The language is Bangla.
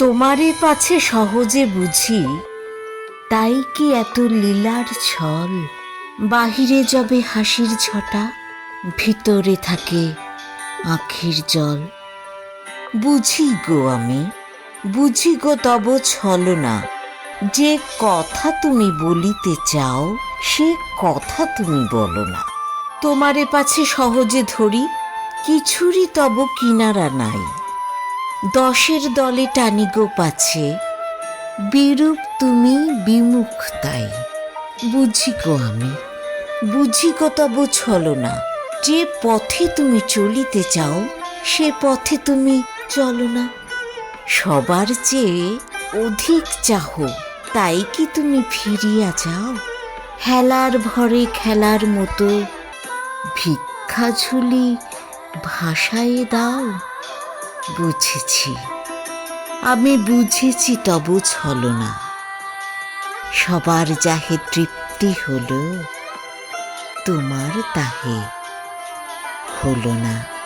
তোমারে পাছে সহজে বুঝি, তাই কি এত লীলার ছল? বাহিরে যাবে হাসির ছটা, ভিতরে থাকে আখির জল। বুঝি গো আমি, বুঝি গো তব ছলনা যে কথা তুমি বলিতে চাও, সে কথা তুমি বলো না। তোমারে পাছে সহজে ধরি, কিছুরই তব কিনারা নাই। দশের দলে টানি গো পাছে বিরূপ তুমি বিমুখ তাই বুঝি গো আমি বুঝি গো তব ছলনা যে পথে তুমি চলিতে চাও, সে পথে তুমি চলো না। সবার চেয়ে অধিক চাহো, তাই কি তুমি ফিরিয়া যাও? হেলার ভরে খেলার মতো ভিক্ষা ঝুলি ভাষায় দাও। বুঝেছি। আমি বুঝেছি তব ছলনা সবার যাহে তৃপ্তি হলো তোমার তাহে হলো না।